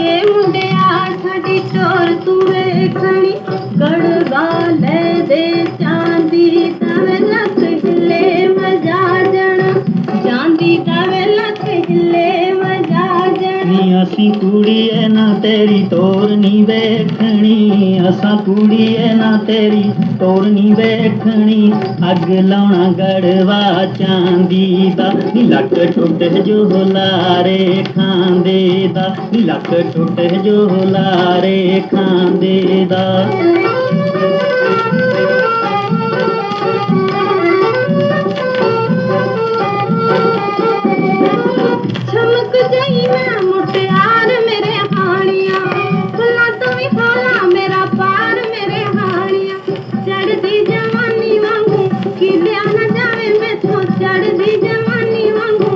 के मुंडिया छड़ी चोर तू वे खड़ी गड़ असी कुड़िए ना तेरी तोरनी वेखनी असा कुड़िए ना तेरी तोरनी वेखनी अग लाना गड़वा चांदी दा, नी लक टुट जो लारे खांदे दा। नी लक टुट जो लारे खांदे दा। चमक जाई ना में जा